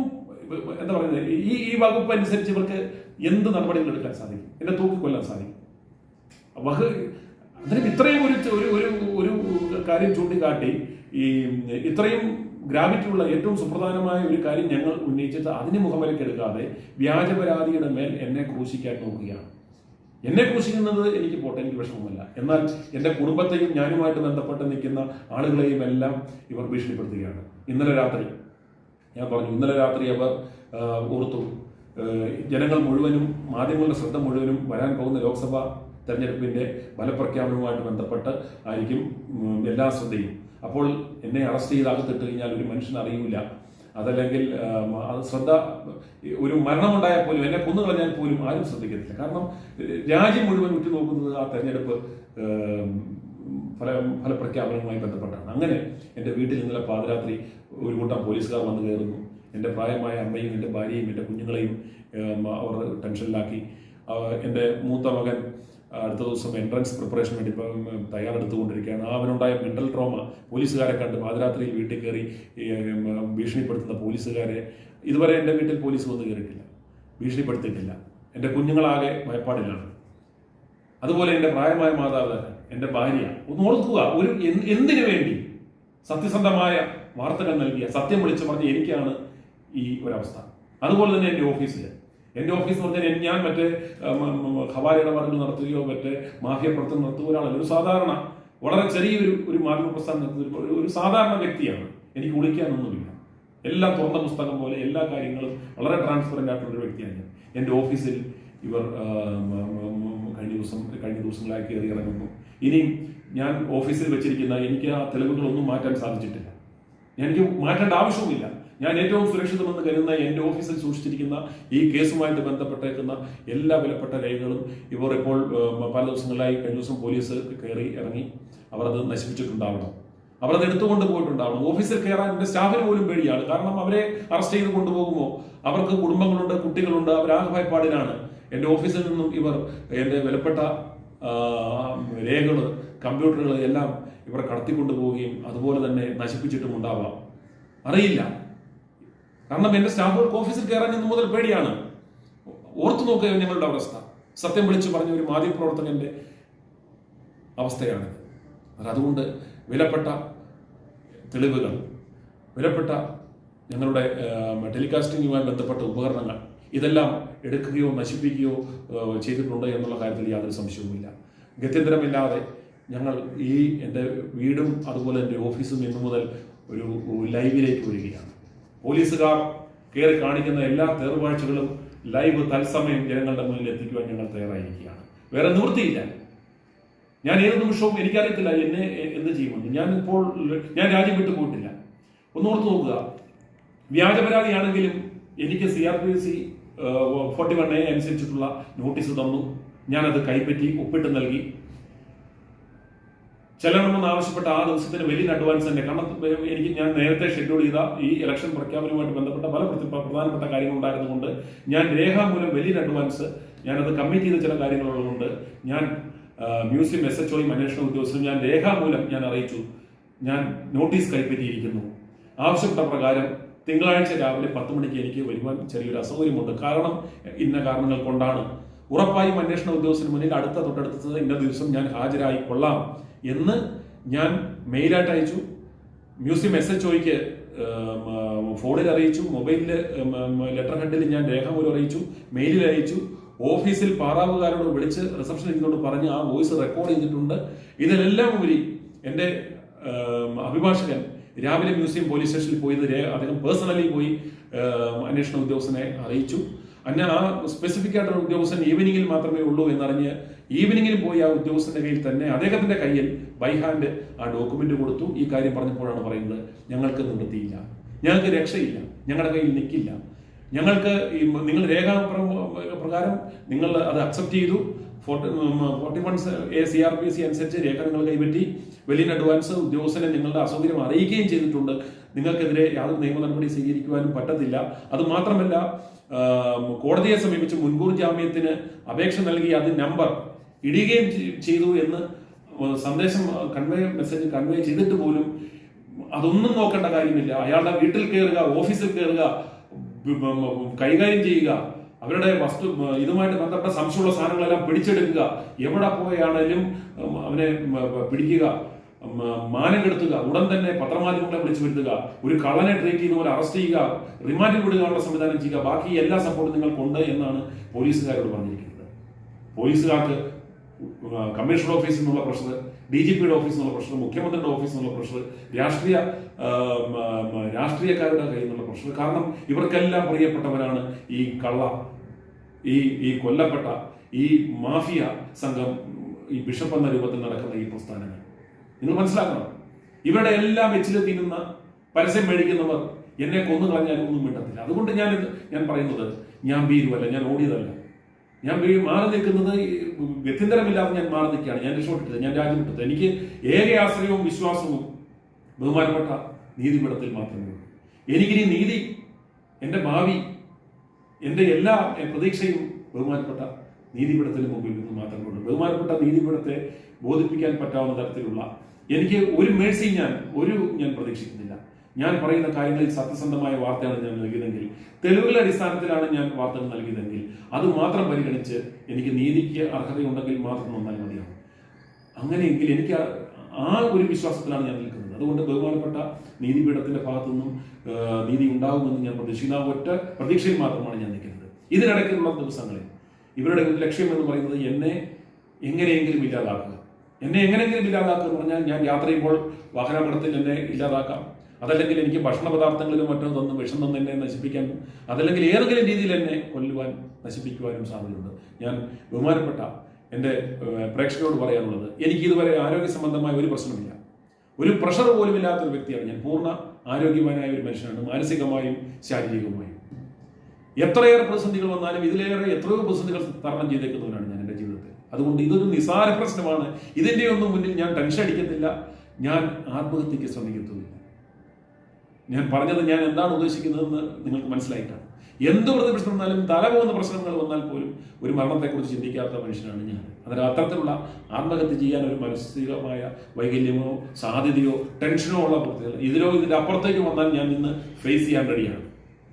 എന്താ പറയുന്നത് ഈ ഈ വകുപ്പ് അനുസരിച്ച് ഇവർക്ക് എന്ത് നടപടികൾ എടുക്കാൻ സാധിക്കും? എന്നെ തൂക്കിക്കൊല്ലാൻ സാധിക്കും. വഹ അതിന് ഇത്രയും ഒരു ഒരു ഒരു കാര്യം ചൂണ്ടിക്കാട്ടി ഈ ഇത്രയും ഗ്രാവിറ്റി ഉള്ള ഏറ്റവും സുപ്രധാനമായ ഒരു കാര്യം ഞങ്ങൾ ഉന്നയിച്ചിട്ട് അതിന് മുഖമരക്കെടുക്കാതെ വ്യാജപരാതിയുടെ മേൽ എന്നെ ക്രൂശിക്കാൻ നോക്കുകയാണ്. എന്നെ ക്രൂശിക്കുന്നത് എനിക്ക് പോട്ടെ എനിക്ക് വിഷമമല്ല എന്നാൽ എന്റെ കുടുംബത്തെയും ഞാനുമായിട്ട് ബന്ധപ്പെട്ട് നിൽക്കുന്ന ആളുകളെയും എല്ലാം ഇവർ ഭീഷണിപ്പെടുത്തുകയാണ്. ഇന്നലെ രാത്രി ഞാൻ പറഞ്ഞു ഇന്നലെ രാത്രി അവർ ഓർത്തു ജനങ്ങൾ മുഴുവനും മാധ്യമങ്ങളുടെ ശ്രദ്ധ മുഴുവനും വരാൻ പോകുന്ന ലോക്സഭാ തെരഞ്ഞെടുപ്പിന്റെ ഫലപ്രഖ്യാപനവുമായിട്ട് ബന്ധപ്പെട്ട് ആയിരിക്കും എല്ലാ ശ്രദ്ധയും. അപ്പോൾ എന്നെ അറസ്റ്റ് ചെയ്ത് അകത്തിട്ട് കഴിഞ്ഞാൽ ഒരു മനുഷ്യൻ അറിയില്ല. അതല്ലെങ്കിൽ അത് ശ്രദ്ധ ഒരു മരണമുണ്ടായാൽ പോലും എന്നെ കൊന്നു കളഞ്ഞാൽ പോലും ആരും ശ്രദ്ധിക്കത്തില്ല. കാരണം രാജ്യം മുഴുവൻ ഉറ്റുനോക്കുന്നത് ആ തെരഞ്ഞെടുപ്പ് ഫല ഫലപ്രഖ്യാപനവുമായി ബന്ധപ്പെട്ടാണ്. അങ്ങനെ എന്റെ വീട്ടിൽ ഇന്നലെ പാതിരാത്രി ഒരു കൂട്ടം പോലീസുകാർ വന്നു കയറുന്നു. എന്റെ പ്രായമായ അമ്മയും എന്റെ ഭാര്യയും എന്റെ കുഞ്ഞുങ്ങളെയും അവർ ടെൻഷനിലാക്കി. എന്റെ മൂത്ത മകൻ അടുത്ത ദിവസം എൻട്രൻസ് പ്രിപ്പറേഷൻ വേണ്ടി ഇപ്പം തയ്യാറെടുത്തുകൊണ്ടിരിക്കുകയാണ്. അവനുണ്ടായ മെന്റൽ ട്രോമ പോലീസുകാരെ കണ്ട് പാതിരാത്രിയിൽ വീട്ടിൽ കയറി ഭീഷണിപ്പെടുത്തുന്ന പോലീസുകാരെ. ഇതുവരെ എന്റെ വീട്ടിൽ പോലീസ് വന്ന് കയറിയിട്ടില്ല. ഭീഷണിപ്പെടുത്തിയിട്ടില്ല. എന്റെ കുഞ്ഞുങ്ങളാകെ ഭയപ്പാടിലാണ്. അതുപോലെ എന്റെ പ്രായമായ മാതാപിതാക്കൾ എന്റെ ഭാര്യ ഒന്ന് ഓർക്കുക ഒരു എന്തിനു വേണ്ടി സത്യസന്ധമായ വാർത്തകൾ നൽകിയ സത്യം വിളിച്ചു പറഞ്ഞ എനിക്കാണ് ഈ ഒരവസ്ഥ. അതുപോലെ തന്നെ എന്റെ ഓഫീസിൽ എന്റെ ഓഫീസ് എന്ന് പറഞ്ഞാൽ ഞാൻ മറ്റേ ഹവാല ഇടപാടുകൾ നടത്തുകയോ മറ്റേ മാഫിയ പ്രവർത്തനം നടത്തുക ഒരാളല്ല. ഒരു സാധാരണ വളരെ ചെറിയൊരു ഒരു മാധ്യമ പ്രസ്ഥാനം നടത്തുന്ന ഒരു- സാധാരണ വ്യക്തിയാണ്. എനിക്ക് വിളിക്കാനൊന്നുമില്ല. എല്ലാം തുറന്ന പുസ്തകം പോലെ എല്ലാ കാര്യങ്ങളും വളരെ ട്രാൻസ്പെറന്റ് ആയിട്ടുള്ള ഒരു വ്യക്തിയാണ് ഞാൻ. എന്റെ ഓഫീസിൽ ഇവർ കഴിഞ്ഞ ദിവസം കഴിഞ്ഞ ദിവസങ്ങളായി കയറി ഇറങ്ങുന്നു. ഇനിയും ഞാൻ ഓഫീസിൽ വെച്ചിരിക്കുന്ന എനിക്ക് ആ തെളിവുകളൊന്നും മാറ്റാൻ സാധിച്ചിട്ടില്ല. എനിക്ക് മാറ്റേണ്ട ആവശ്യവുമില്ല. ഞാൻ ഏറ്റവും സുരക്ഷിതമെന്ന് കരുതുന്ന എന്റെ ഓഫീസിൽ സൂക്ഷിച്ചിരിക്കുന്ന ഈ കേസുമായിട്ട് ബന്ധപ്പെട്ടേക്കുന്ന എല്ലാ വിലപ്പെട്ട രേഖകളും ഇവർ ഇപ്പോൾ പല ദിവസങ്ങളിലായി കഴിഞ്ഞ ദിവസം പോലീസ് കയറി ഇറങ്ങി അവർ അത് നശിപ്പിച്ചിട്ടുണ്ടാവണം. അവർ അത് എടുത്തുകൊണ്ട് പോയിട്ടുണ്ടാവണം. ഓഫീസിൽ കയറാൻ എന്റെ സ്റ്റാഫിന് പോലും പേടിയാണ്. കാരണം അവരെ അറസ്റ്റ് ചെയ്ത് കൊണ്ടുപോകുമോ? അവർക്ക് കുടുംബങ്ങളുണ്ട് കുട്ടികളുണ്ട് അവർ ആഗ്രഹപ്പാടിനാണ് എന്റെ ഓഫീസിൽ നിന്നും ഇവർ എന്റെ വിലപ്പെട്ട രേഖകൾ കമ്പ്യൂട്ടറുകൾ എല്ലാം ഇവർ കടത്തിക്കൊണ്ടു പോവുകയും അതുപോലെ തന്നെ നശിപ്പിച്ചിട്ടും ഉണ്ടാവാം. അറിയില്ല. കാരണം എന്റെ സ്റ്റാഫുകൾക്ക് ഓഫീസിൽ കയറാൻ ഇന്ന് മുതൽ പേടിയാണ്. ഓർത്തു നോക്കുക ഞങ്ങളുടെ അവസ്ഥ. സത്യം വിളിച്ചു പറഞ്ഞ ഒരു മാധ്യമപ്രവർത്തകന്റെ അവസ്ഥയാണ് അതുകൊണ്ട് വിലപ്പെട്ട തെളിവുകൾ വിലപ്പെട്ട ഞങ്ങളുടെ ടെലികാസ്റ്റിംഗുമായി ബന്ധപ്പെട്ട ഉപകരണങ്ങൾ ഇതെല്ലാം എടുക്കുകയോ നശിപ്പിക്കുകയോ ചെയ്തിട്ടുണ്ട് എന്നുള്ള കാര്യത്തിൽ യാതൊരു സംശയവുമില്ല. ഗത്യന്തരമില്ലാതെ ഞങ്ങൾ ഈ എന്റെ വീടും അതുപോലെ എന്റെ ഓഫീസും ഇന്നു മുതൽ ഒരു ലൈവിലേക്ക് വരികയാണ്. പോലീസുകാർ കയറി കാണിക്കുന്ന എല്ലാ തേർവാഴ്ചകളും ലൈവ് തത്സമയം ജനങ്ങളുടെ മുന്നിൽ എത്തിക്കുവാൻ ഞങ്ങൾ തയ്യാറായിരിക്കുകയാണ്. വേറെ നിവൃത്തിയില്ല. ഞാൻ ഏത് നിമിഷവും എനിക്കറിയത്തില്ല എന്നെ എന്ത് ചെയ്യുമെന്ന്. ഞാൻ ഇപ്പോൾ ഞാൻ രാജ്യം വിട്ടു പോയിട്ടില്ല. ഒന്ന് ഓർത്ത് നോക്കുക. വ്യാജ പരാതിയാണെങ്കിലും എനിക്ക് C R P C forty one A അനുസരിച്ചിട്ടുള്ള നോട്ടീസ് തന്നു. ഞാനത് കൈപ്പറ്റി ഒപ്പിട്ട് നൽകി. ചെല്ലണമെന്ന് ആവശ്യപ്പെട്ട ആ ദിവസത്തിന് വലിയ അഡ്വാൻസ് തന്നെ. കാരണം എനിക്ക് ഞാൻ നേരത്തെ ഷെഡ്യൂൾ ചെയ്ത ഈ ഇലക്ഷൻ പ്രഖ്യാപനവുമായിട്ട് ബന്ധപ്പെട്ട പല പ്രധാനപ്പെട്ട കാര്യങ്ങൾ ഉണ്ടായിരുന്നുകൊണ്ട് ഞാൻ രേഖാമൂലം വലിയ അഡ്വാൻസ് ഞാനത് കമ്മിറ്റ് ചെയ്ത ചില കാര്യങ്ങളുള്ളതുകൊണ്ട് ഞാൻ മ്യൂസിയം എസ് എച്ച് ഒയും അന്വേഷണ ഉദ്യോഗസ്ഥരും ഞാൻ രേഖാമൂലം ഞാൻ അറിയിച്ചു. ഞാൻ നോട്ടീസ് കൈപ്പറ്റിയിരിക്കുന്നു. ആവശ്യപ്പെട്ട പ്രകാരം തിങ്കളാഴ്ച രാവിലെ പത്ത് മണിക്ക് എനിക്ക് വരുവാൻ ചെറിയൊരു അസൗകര്യമുണ്ട്. കാരണം ഇന്ന കാരണങ്ങൾ കൊണ്ടാണ്. ഉറപ്പായും അന്വേഷണ ഉദ്യോഗസ്ഥന് മുന്നിൽ അടുത്ത തൊട്ടടുത്തത് ഇന്ന ദിവസം ഞാൻ ഹാജരായി കൊള്ളാം. എന്ന് ഞാൻ മെയിലായിട്ട് അയച്ചു. മ്യൂസിയം എസ് എച്ച് ഒയ്ക്ക് ഫോണിൽ അറിയിച്ചു. മൊബൈലിൽ ലെറ്റർ ഹെഡിൽ ഞാൻ രേഖാമൂലം അറിയിച്ചു. മെയിലിൽ അയച്ചു ഓഫീസിൽ പാറാവുകാരോട് വിളിച്ച് റിസപ്ഷൻ ഇരിക്കുന്നോട് പറഞ്ഞ് ആ വോയിസ് റെക്കോർഡ് ചെയ്തിട്ടുണ്ട്. ഇതിലെല്ലാം ഉപരി എന്റെ അഭിഭാഷകൻ രാവിലെ മ്യൂസിയം പോലീസ് സ്റ്റേഷനിൽ പോയി. അദ്ദേഹം പേഴ്സണലി പോയി അന്വേഷണ ഉദ്യോഗസ്ഥനെ അറിയിച്ചു. അന്നെ ആ സ്പെസിഫിക് ആയിട്ടുള്ള ഉദ്യോഗസ്ഥൻ ഈവനിങ്ങിൽ മാത്രമേ ഉള്ളൂ എന്നറിഞ്ഞ് ഈവനിങ്ങിൽ പോയി ആ ഉദ്യോഗസ്ഥന്റെ കയ്യിൽ തന്നെ അദ്ദേഹത്തിന്റെ കയ്യിൽ ബൈ ഹാൻഡ് ആ ഡോക്യുമെന്റ് കൊടുത്തു. ഈ കാര്യം പറഞ്ഞപ്പോഴാണ് പറയുന്നത് ഞങ്ങൾക്ക് നിവൃത്തിയില്ല. ഞങ്ങൾക്ക് രക്ഷയില്ല. ഞങ്ങളുടെ കയ്യിൽ നിൽക്കില്ല. ഞങ്ങൾക്ക് നിങ്ങൾ രേഖാ പ്രകാരം നിങ്ങൾ അത് അക്സെപ്റ്റ് ചെയ്തു. Forty one A C R P C അനുസരിച്ച് രേഖ നിങ്ങൾ കൈപ്പറ്റി വലിയ അഡ്വാൻസ് ഉദ്യോഗസ്ഥനെ നിങ്ങളുടെ അസൗകര്യം അറിയിക്കുകയും ചെയ്തിട്ടുണ്ട്. നിങ്ങൾക്കെതിരെ യാതൊരു നിയമ നടപടി സ്വീകരിക്കുവാനും പറ്റത്തില്ല. അത് മാത്രമല്ല കോടതിയെ സമീപിച്ച് മുൻകൂർ ജാമ്യത്തിന് അപേക്ഷ നൽകി അത് നമ്പർ ഇടുകയും ചെയ്തു എന്ന് സന്ദേശം കൺവേ മെസ്സേജ് കൺവേ ചെയ്തിട്ട് പോലും അതൊന്നും നോക്കേണ്ട കാര്യമില്ല. അയാളുടെ വീട്ടിൽ കയറുക ഓഫീസിൽ കയറുക കൈകാര്യം ചെയ്യുക അവരുടെ വസ്തു ഇതുമായിട്ട് ബന്ധപ്പെട്ട സംശയമുള്ള സാധനങ്ങളെല്ലാം പിടിച്ചെടുക്കുക. എവിടെ പോയാണേലും അവനെ പിടിക്കുക മാനം കെടുത്തുക ഉടൻ തന്നെ പത്രമാധ്യമങ്ങളെ വിളിച്ചു വരുത്തുക ഒരു കള്ളനെ ട്രീറ്റ് ചെയ്യുന്ന പോലെ അറസ്റ്റ് ചെയ്യുക റിമാൻഡിൽ വിടുകയുള്ള സംവിധാനം ചെയ്യുക ബാക്കി എല്ലാ സപ്പോർട്ടും നിങ്ങൾക്കുണ്ട് എന്നാണ് പോലീസുകാരോട് പറഞ്ഞിരിക്കുന്നത്. പോലീസുകാർക്ക് കമ്മീഷണർ ഓഫീസിൽ നിന്നുള്ള പ്രഷർ ഡി ജി പിയുടെ ഓഫീസിൽ നിന്നുള്ള പ്രഷർ മുഖ്യമന്ത്രിയുടെ ഓഫീസിൽ നിന്നുള്ള പ്രഷർ രാഷ്ട്രീയ രാഷ്ട്രീയക്കാരുടെ കയ്യിൽ നിന്നുള്ള പ്രഷർ. കാരണം ഇവർക്കെല്ലാം പ്രിയപ്പെട്ടവരാണ് ഈ കള്ള ഈ ഈ കൊല്ലപ്പെട്ട ഈ മാഫിയ സംഘം ഈ ബിഷപ്പ് എന്ന രൂപത്തിൽ നടക്കുന്ന ഈ പ്രസ്ഥാനങ്ങൾ. നിങ്ങൾ മനസ്സിലാക്കണം. ഇവരുടെ എല്ലാം വെച്ചിൽ തിന്നുന്ന പരസ്യം മേടിക്കുന്നവർ എന്നെ കൊന്നു കളഞ്ഞാലും ഒന്നും മിണ്ടത്തില്ല. അതുകൊണ്ട് ഞാൻ ഞാൻ പറയുന്നത് ഞാൻ ഭീരുവല്ല ഞാൻ ഓടിയതല്ല. ഞാൻ മാറി നിൽക്കുന്നത് വ്യത്യന്തരമില്ലാതെ ഞാൻ മാറി നിൽക്കുകയാണ്. ഞാൻ രക്ഷപ്പെട്ടിട്ട് ഞാൻ രാജ്യം വിട്ടത് എനിക്ക് ഏക ആശ്രയവും വിശ്വാസവും ബഹുമാനപ്പെട്ട നീതിപീഠത്തിൽ മാത്രമേ ഉള്ളൂ. എനിക്കിനി നീതി എന്റെ ഭാവി എന്റെ എല്ലാ പ്രതീക്ഷയും ബഹുമാനപ്പെട്ട നീതിപീഠത്തിന് മുമ്പിൽ നിന്ന് മാത്രമേ ഉള്ളൂ ബഹുമാനപ്പെട്ട നീതിപീഠത്തെ ബോധിപ്പിക്കാൻ പറ്റാവുന്ന തരത്തിലുള്ള എനിക്ക് ഒരു മേഴ്സി ഞാൻ ഒരു ഞാൻ പ്രതീക്ഷിക്കുന്നില്ല. ഞാൻ പറയുന്ന കാര്യങ്ങളിൽ സത്യസന്ധമായ വാർത്തയാണ് ഞാൻ നൽകിയതെങ്കിൽ തെളിവുകളുടെ അടിസ്ഥാനത്തിലാണ് ഞാൻ വാർത്തകൾ നൽകിയതെങ്കിൽ അത് മാത്രം പരിഗണിച്ച് എനിക്ക് നീതിക്ക് അർഹതയുണ്ടെങ്കിൽ മാത്രം നന്നായി മതിയാവും അങ്ങനെയെങ്കിൽ എനിക്ക് ആ ഒരു വിശ്വാസത്തിലാണ് ഞാൻ നിൽക്കുന്നത്. അതുകൊണ്ട് ബഹുമാനപ്പെട്ട നീതിപീഠത്തിന്റെ ഭാഗത്തു നിന്നും ആ, നീതി ഉണ്ടാകുമെന്ന് ഞാൻ പ്രതീക്ഷിക്കുന്ന. ഒറ്റ പ്രതീക്ഷയിൽ മാത്രമാണ് ഞാൻ നിൽക്കുന്നത്. ഇതിനിടയ്ക്കുള്ള ദിവസങ്ങളിൽ ഇവരുടെ ലക്ഷ്യം എന്ന് പറയുന്നത് എന്നെ എങ്ങനെയെങ്കിലും ഇല്ലാതാക്കുക. എന്നെ എങ്ങനെയെങ്കിലും ഇല്ലാതാക്കുക എന്ന് പറഞ്ഞാൽ ഞാൻ യാത്ര ചെയ്യുമ്പോൾ വാഹനാപകടത്തിൽ എന്നെ ഇല്ലാതാക്കാം. അതല്ലെങ്കിൽ എനിക്ക് ഭക്ഷണ പദാർത്ഥങ്ങളിലും മറ്റോ തന്ന് വിഷം തന്ന് എന്നെ നശിപ്പിക്കാൻ അതല്ലെങ്കിൽ ഏതെങ്കിലും രീതിയിൽ എന്നെ കൊല്ലുവാൻ നശിപ്പിക്കുവാനും സാധ്യതയുണ്ട്. ഞാൻ ബഹുമാനപ്പെട്ട എന്റെ പ്രേക്ഷകരോട് പറയാനുള്ളത് എനിക്ക് ഇതുവരെ ആരോഗ്യ സംബന്ധമായ ഒരു പ്രശ്നമില്ല. ഒരു പ്രഷർ പോലും ഇല്ലാത്ത ഒരു വ്യക്തിയാണ് ഞാൻ. പൂർണ ആരോഗ്യവാനായ ഒരു മനുഷ്യനാണ്. മാനസികമായും ശാരീരികമായും. എത്രയേറെ പ്രതിസന്ധികൾ വന്നാലും ഇതിലേറെ എത്രയോ പ്രതിസന്ധികൾ തരണം ചെയ്തേക്കുന്നവനാണ് ഞാൻ എന്റെ ജീവിതത്തിൽ. അതുകൊണ്ട് ഇതൊരു നിസാര പ്രശ്നമാണ്. ഇതിന്റെ ഒന്നും മുന്നിൽ ഞാൻ ടെൻഷൻ അടിക്കത്തില്ല. ഞാൻ ആത്മഹത്യക്ക് ശ്രമിക്കത്തുമില്ല. ഞാൻ പറഞ്ഞത് ഞാൻ എന്താണ് ഉദ്ദേശിക്കുന്നതെന്ന് നിങ്ങൾക്ക് മനസ്സിലായിട്ടാണ്. എന്ത് പ്രതിപ്രശ്നം വന്നാലും തല പോകുന്ന പ്രശ്നങ്ങൾ വന്നാൽ പോലും ഒരു മരണത്തെക്കുറിച്ച് ചിന്തിക്കാത്ത മനുഷ്യനാണ് ഞാൻ. അതിന് അത്തരത്തിലുള്ള ആത്മഹത്യ ചെയ്യാൻ ഒരു മാനസികമായ വൈകല്യമോ സാധ്യതയോ ടെൻഷനോ ഉള്ള പ്രത്യേകത ഇതിലോ ഇതിന്റെ അപ്പുറത്തേക്ക് വന്നാൽ ഞാൻ ഇന്ന് ഫേസ് ചെയ്യാൻ റെഡിയാണ്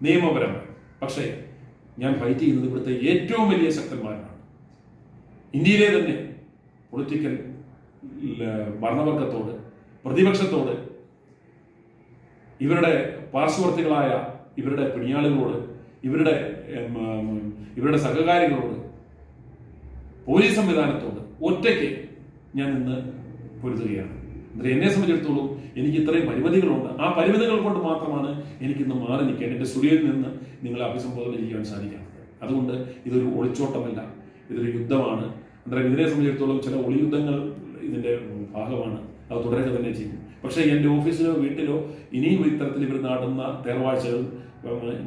നിയമപരമായി. പക്ഷേ ഞാൻ ഫൈറ്റ് ചെയ്യുന്നത് ഇവിടുത്തെ ഏറ്റവും വലിയ ശക്തന്മാരാണ്. ഇന്ത്യയിലെ തന്നെ പൊളിറ്റിക്കൽ ഭരണവർഗത്തോട് പ്രതിപക്ഷത്തോട് ഇവരുടെ പാർശ്വവർത്തികളായ ഇവരുടെ പിണിയാളുകളോട് ഇവരുടെ ഇവരുടെ സഹകാരികളോട് പോലീസ് സംവിധാനത്തോട് ഒറ്റയ്ക്ക് ഞാൻ ഇന്ന് പൊരുതുകയാണ്. എന്നിട്ട് എന്നെ സംബന്ധിച്ചിടത്തോളം എനിക്ക് ഇത്രയും പരിമിതികളുണ്ട്. ആ പരിമിതികൾ കൊണ്ട് മാത്രമാണ് എനിക്കിന്ന് മാറി നിൽക്കാൻ എന്റെ സ്റ്റുഡിയോയിൽ നിന്ന് നിങ്ങളെ അഭിസംബോധന ചെയ്യാൻ സാധിക്കാത്തത് അതുകൊണ്ട് ഇതൊരു ഒളിച്ചോട്ടമല്ല ഇതൊരു യുദ്ധമാണ്. അന്നേരം ഇതിനെ സംബന്ധിച്ചിടത്തോളം ചില ഒളിയുദ്ധങ്ങൾ ഇതിന്റെ ഭാഗമാണ്. അത് തുടരുക തന്നെ ചെയ്യും. പക്ഷേ എന്റെ ഓഫീസിലോ വീട്ടിലോ ഇനിയും ഇത്തരത്തിൽ ഇവർ നാടുന്ന തേർവാഴ്ചകൾ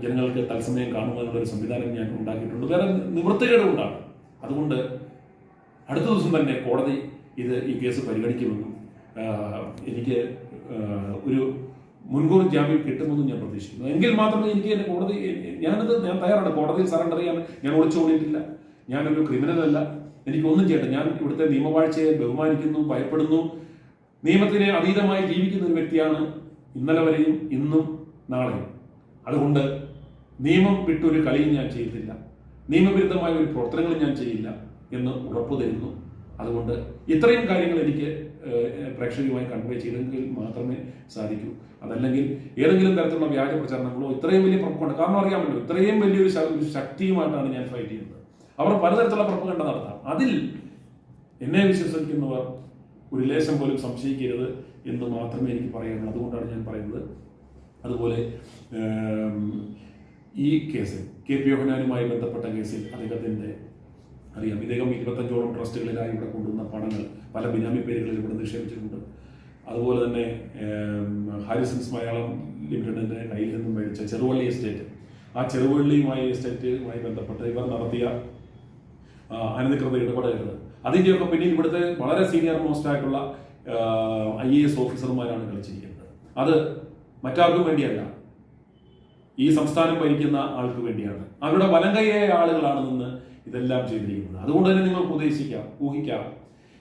ജനങ്ങൾക്ക് തത്സമയം കാണുവാനുള്ള ഒരു സംവിധാനം ഞാൻ ഉണ്ടാക്കിയിട്ടുണ്ട്. വേറെ നിവൃത്തികേട് കൊണ്ടാണ് അതുകൊണ്ട് അടുത്ത ദിവസം തന്നെ കോടതി ഇത് ഈ കേസ് പരിഗണിക്കുമെന്നും എനിക്ക് ഒരു മുൻകൂർ ജാമ്യം കിട്ടുമെന്നും ഞാൻ പ്രതീക്ഷിക്കുന്നു. എങ്കിൽ മാത്രമേ എനിക്ക് എന്റെ കോടതി ഞാനത് ഞാൻ തയ്യാറാണ്. കോടതിയിൽ സറണ്ടർ ചെയ്യാൻ ഞാൻ ഒളിച്ചോടിയിട്ടില്ല. ഞാനൊരു ക്രിമിനലല്ല എനിക്കൊന്നും ചെയ്യട്ടെ ഞാൻ ഇവിടുത്തെ നിയമവാഴ്ചയെ ബഹുമാനിക്കുന്നു ഭയപ്പെടുന്നു. നിയമത്തിനെ അതീതമായി ജീവിക്കുന്ന ഒരു വ്യക്തിയാണ് ഇന്നലെ വരെയും ഇന്നും നാളെയും. അതുകൊണ്ട് നിയമം വിട്ടൊരു കളിയും ഞാൻ ചെയ്തില്ല. നിയമവിരുദ്ധമായ ഒരു പ്രവർത്തനങ്ങളും ഞാൻ ചെയ്യില്ല എന്ന് ഉറപ്പു തരുന്നു. അതുകൊണ്ട് ഇത്രയും കാര്യങ്ങൾ എനിക്ക് പ്രേക്ഷകരുമായി കൺവേ ചെയ്തെങ്കിൽ മാത്രമേ സാധിക്കൂ. അതല്ലെങ്കിൽ ഏതെങ്കിലും തരത്തിലുള്ള വ്യാജ പ്രചാരണങ്ങളോ ഇത്രയും വലിയ പ്രപ്പുണ്ട് കാരണം അറിയാമല്ലോ ഇത്രയും വലിയൊരു ശക്തിയുമായിട്ടാണ് ഞാൻ ഫൈറ്റ് ചെയ്യുന്നത്. അവർ പലതരത്തിലുള്ള പ്രൊപ്പകണ്ട നടത്താം. അതിൽ എന്നെ വിശ്വസിക്കുന്നവർ ഒരു ലേശം പോലും സംശയിക്കരുത് എന്ന് മാത്രമേ എനിക്ക് പറയാനുള്ളൂ. അതുകൊണ്ടാണ് ഞാൻ പറയുന്നത്. അതുപോലെ ഈ കേസ് കെ പി യോഹനാനുമായി ബന്ധപ്പെട്ട കേസിൽ അദ്ദേഹത്തിന്റെ അറിയാം ഇദ്ദേഹം ഇരുപത്തഞ്ചോളം ട്രസ്റ്റുകളിലായി ഇവിടെ കൊണ്ടുവന്ന പണങ്ങൾ പല ബിനാമി പേരുകളിൽ ഇവിടെ നിക്ഷേപിച്ചിട്ടുണ്ട്. അതുപോലെ തന്നെ ഹാരിസൺസ് മലയാളം ലിമിറ്റഡിന്റെ കയ്യിൽ നിന്നും മേടിച്ച ചെറുവള്ളി എസ്റ്റേറ്റ്. ആ ചെറുവള്ളിയുമായി എസ്റ്റേറ്റുമായി ബന്ധപ്പെട്ട് ഇവർ നടത്തിയ അനധികൃത ഇടപെടലുകൾ. അതിന്റെയൊക്കെ പിന്നിൽ ഇവിടുത്തെ വളരെ സീനിയർ മോസ്റ്റ് ആയിട്ടുള്ള ഐ എ എസ് ഓഫീസർമാരാണ് കളിച്ചിരിക്കുന്നത്. അത് മറ്റാർക്കും വേണ്ടിയല്ല. ഈ സംസ്ഥാനം ഭരിക്കുന്ന ആൾക്ക് വേണ്ടിയാണ്. അവരുടെ വലങ്കയായ ആളുകളാണ് നിന്ന് ഇതെല്ലാം ചെയ്തിരിക്കുന്നത്. അതുകൊണ്ട് തന്നെ നിങ്ങൾക്ക് ഉപദേശിക്കാം ഊഹിക്കാം.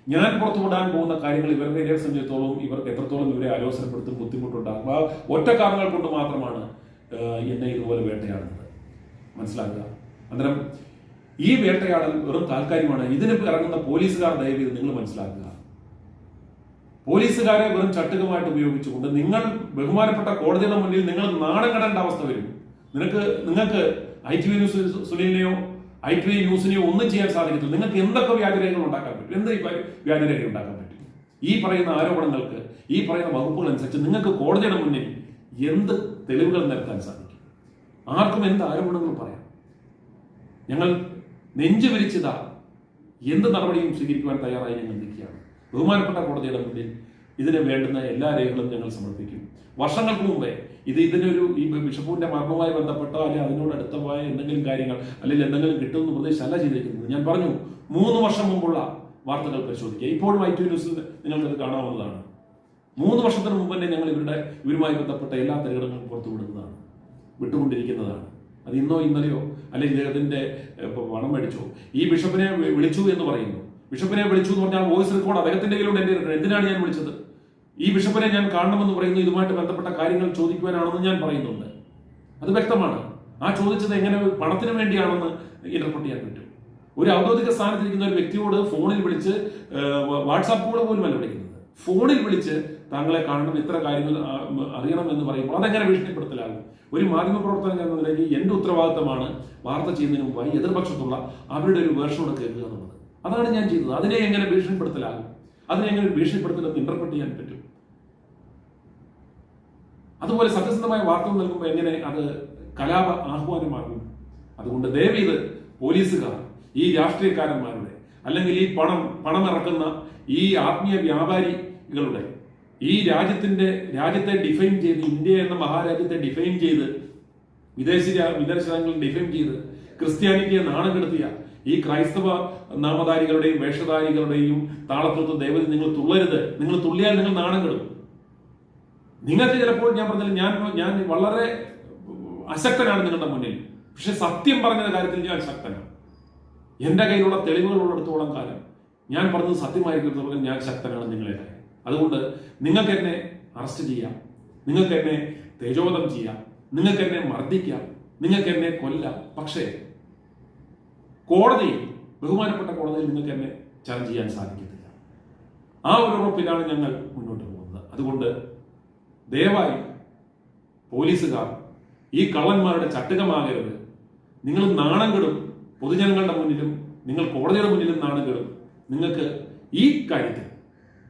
ഞാൻ പുറത്തു പുറത്തുവിടാൻ പോകുന്ന കാര്യങ്ങൾ ഇവരുടെ ഇവരെ സംബന്ധിച്ചിടത്തോളം ഇവർക്ക് എത്രത്തോളം ഇവരെ ആലോചനപ്പെടുത്തും ബുദ്ധിമുട്ടുണ്ടാകും ഒറ്റ കാരണങ്ങൾ കൊണ്ട് മാത്രമാണ് എന്നെ ഇതുപോലെ വേട്ടയാടുന്നത്. മനസ്സിലാക്കുക? അന്നേരം ഈ വേട്ടയാടൽ വെറും താൽക്കാലികമാണ്. ഇതിന് ഇറങ്ങുന്ന പോലീസുകാർ ദയവ് നിങ്ങൾ മനസ്സിലാക്കുക. പോലീസുകാരെ വെറും ചട്ടുകമായിട്ട് ഉപയോഗിച്ചുകൊണ്ട് നിങ്ങൾ ബഹുമാനപ്പെട്ട കോടതിയുടെ മുന്നിൽ നിങ്ങൾ നാണം കടേണ്ട അവസ്ഥ വരും. നിനക്ക് നിങ്ങൾക്ക് ഐ ടി വി ന്യൂസ് സുനിലിനെയോ ഐ ടി വി ന്യൂസിനെയോ ഒന്നും ചെയ്യാൻ സാധിക്കത്തില്ല. നിങ്ങൾക്ക് എന്തൊക്കെ വ്യാജരേഖകൾ ഉണ്ടാക്കാൻ പറ്റും? എന്ത് വ്യാജരേഖ ഉണ്ടാക്കാൻ പറ്റും? ഈ പറയുന്ന ആരോപണങ്ങൾക്ക് ഈ പറയുന്ന വകുപ്പുകൾ അനുസരിച്ച് നിങ്ങൾക്ക് കോടതിയുടെ മുന്നിൽ എന്ത് തെളിവുകൾ നിരത്താൻ സാധിക്കും? ആർക്കും എന്ത് ആരോപണങ്ങൾ പറയാം? ഞങ്ങൾ നെഞ്ചു വിരിച്ചതാ. എന്ത് നടപടിയും സ്വീകരിക്കുവാൻ തയ്യാറായി ഞങ്ങൾ നിൽക്കുകയാണ്. ബഹുമാനപ്പെട്ട കോടതിയുടെ മുന്നിൽ ഇതിന് വേണ്ടുന്ന എല്ലാ രേഖകളും ഞങ്ങൾ സമർപ്പിക്കും. വർഷങ്ങൾക്ക് മുമ്പേ ഇത് ഇതിനൊരു ഈ ബിഷപ്പൂരിന്റെ മരണവുമായി ബന്ധപ്പെട്ടോ അല്ലെങ്കിൽ അതിനോട് അടുത്തമായ എന്തെങ്കിലും കാര്യങ്ങൾ അല്ലെങ്കിൽ എന്തെങ്കിലും കിട്ടുമെന്ന് പ്രദേശമല്ല ചെയ്തിരിക്കുന്നത്. ഞാൻ പറഞ്ഞു മൂന്ന് വർഷം മുമ്പുള്ള വാർത്തകൾ പരിശോധിക്കുക. ഇപ്പോഴും ഐ ടി ന്യൂസിൽ നിങ്ങൾക്കത് കാണാവുന്നതാണ്. മൂന്ന് വർഷത്തിന് മുമ്പ് തന്നെ ഞങ്ങൾ ഇവരുടെ ഇവരുമായി ബന്ധപ്പെട്ട എല്ലാ തെളിവുകളും പുറത്തുവിടുന്നതാണ്. വിട്ടുകൊണ്ടിരിക്കുന്നതാണ്. അത് ഇന്നോ ഇന്നലെയോ അല്ലെങ്കിൽ ഇദ്ദേഹത്തിന്റെ പണം മേടിച്ചോ. ഈ ബിഷപ്പിനെ വിളിച്ചു എന്ന് പറയുന്നു. ബിഷപ്പിനെ വിളിച്ചു എന്ന് പറഞ്ഞാൽ വോയിസ് റെക്കോർഡ് അദ്ദേഹത്തിന്റെ കയ്യിലൂടെ എന്റെ എന്തിനാണ് ഞാൻ വിളിച്ചത്? ഈ ബിഷപ്പിനെ ഞാൻ കാണണമെന്ന് പറയുന്നു ഇതുമായിട്ട് ബന്ധപ്പെട്ട കാര്യങ്ങൾ ചോദിക്കുവാനാണെന്ന് ഞാൻ പറയുന്നുണ്ട്. അത് വ്യക്തമാണ്. ആ ചോദിച്ചത് എങ്ങനെ പണത്തിന് വേണ്ടിയാണെന്ന് ഇന്റർപ്രട്ട് ചെയ്യാൻ പറ്റും. ഒരു ഔദ്യോഗിക സ്ഥാനത്തിരിക്കുന്ന ഒരു വ്യക്തിയോട് ഫോണിൽ വിളിച്ച് വാട്സാപ്പിലൂടെ പോലും അല്ല വിളിക്കുന്നത്. ഫോണിൽ വിളിച്ച് താങ്കളെ കാണണം ഇത്ര കാര്യങ്ങൾ അറിയണം എന്ന് പറയുമ്പോൾ അതെങ്ങനെ ഭീഷണിപ്പെടുത്തലാകും? ഒരു മാധ്യമപ്രവർത്തനം എന്ന നിലയ്ക്ക് എന്റെ ഉത്തരവാദിത്തമാണ് വാർത്ത ചെയ്യുന്നതിന് മുമ്പായി എതിർപക്ഷത്തുള്ള അവരുടെ ഒരു വേർഷനോട് കേൾക്കുക അതാണ് ഞാൻ ചെയ്തത് അതിനെ എങ്ങനെ ഭീഷണിപ്പെടുത്തലാകും? അതിനെ എങ്ങനെ ഭീഷണിപ്പെടുത്തലെന്ന് ഇന്റർപ്രറ്റ് ചെയ്യാൻ പറ്റും? അതുപോലെ സത്യസന്ധമായ വാർത്തകൾ നൽകുമ്പോൾ എങ്ങനെ അത് കലാപ ആഹ്വാനമാകും? അതുകൊണ്ട് ദയവീത് പോലീസുകാർ ഈ രാഷ്ട്രീയക്കാരന്മാരുടെ അല്ലെങ്കിൽ ഈ പണം പണം ഇറക്കുന്ന ഈ ആത്മീയ വ്യാപാരികളുടെ ഈ രാജ്യത്തിന്റെ രാജ്യത്തെ ഡിഫൈൻ ചെയ്ത് ഇന്ത്യ എന്ന മഹാരാജ്യത്തെ ഡിഫൈൻ ചെയ്ത് വിദേശ രാ- വിദേശ രാജ്യങ്ങൾ ഡിഫൈൻ ചെയ്ത് ക്രിസ്ത്യാനിറ്റിയെ നാണം കെടുത്തിയ ഈ ക്രൈസ്തവ നാമധാരികളുടെയും വേഷധാരികളുടെയും താളത്വത്തെ ദൈവത്തിൽ നിങ്ങൾ തുള്ളരുത്. നിങ്ങൾ തുള്ളിയാൽ നിങ്ങൾ നാണം നിങ്ങൾക്ക് ചിലപ്പോൾ ഞാൻ പറഞ്ഞില്ല ഞാൻ ഞാൻ വളരെ അശക്തനാണ് നിങ്ങളുടെ മുന്നിൽ. പക്ഷെ സത്യം പറഞ്ഞ കാര്യത്തിൽ ഞാൻ ശക്തനാണ്. എന്റെ കയ്യിലുള്ള തെളിവുകളുള്ളിടത്തോളം കാലം ഞാൻ പറഞ്ഞത് സത്യമായിരിക്കും ഞാൻ ശക്തനാണ് നിങ്ങളെ അതുകൊണ്ട് നിങ്ങൾക്ക് എന്നെ അറസ്റ്റ് ചെയ്യാം. നിങ്ങൾക്ക് എന്നെ തേജോധം ചെയ്യാം. നിങ്ങൾക്ക് എന്നെ മർദ്ദിക്കാം. നിങ്ങൾക്ക് എന്നെ കൊല്ലാം. പക്ഷേ കോടതിയിൽ ബഹുമാനപ്പെട്ട കോടതിയിൽ നിങ്ങൾക്ക് എന്നെ ചലഞ്ച് ചെയ്യാൻ സാധിക്കത്തില്ല. ആ ഒരു ഉറപ്പിലാണ് ഞങ്ങൾ മുന്നോട്ട് പോകുന്നത്. അതുകൊണ്ട് ദയവായി പോലീസുകാർ ഈ കള്ളന്മാരുടെ ചട്ടുകമാകരുത്. നിങ്ങൾ നാണം കെടും പൊതുജനങ്ങളുടെ മുന്നിലും നിങ്ങൾ കോടതിയുടെ മുന്നിലും നാണം കെടും നിങ്ങൾക്ക് ഈ കാര്യത്തിൽ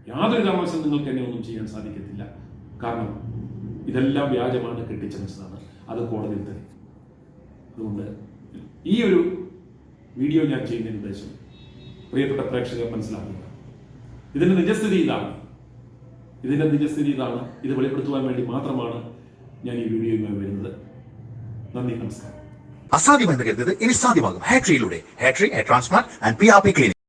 യാതൊരു കാരണവശാലും നിങ്ങൾക്ക് എന്നെ ഒന്നും ചെയ്യാൻ സാധിക്കത്തില്ല. കാരണം ഇതെല്ലാം വ്യാജമാണ് കെട്ടിച്ചമച്ചതാണ്. അത് കോടതിയിൽ തന്നെ അതുകൊണ്ട് ഈ ഒരു വീഡിയോ ഞാൻ ചെയ്യുന്നതിന് ഉദ്ദേശം പ്രിയപ്പെട്ട പ്രേക്ഷകർ മനസ്സിലാക്കുക. ഇതിന്റെ നിജസ്ഥിതി ഇതാണ്. ഇതിന്റെ നിജസ്ഥിതി ഇതാണ്. ഇത് വെളിപ്പെടുത്തുവാൻ വേണ്ടി മാത്രമാണ് ഞാൻ ഈ വീഡിയോയുമായി വരുന്നത്. നന്ദി നമസ്കാരം. അസാധ്യമെന്ന് കരുതത് ഇനി സാധ്യമാകും. ഹാട്രിയിലൂടെ ഹാട്രി transplant and P R P clinic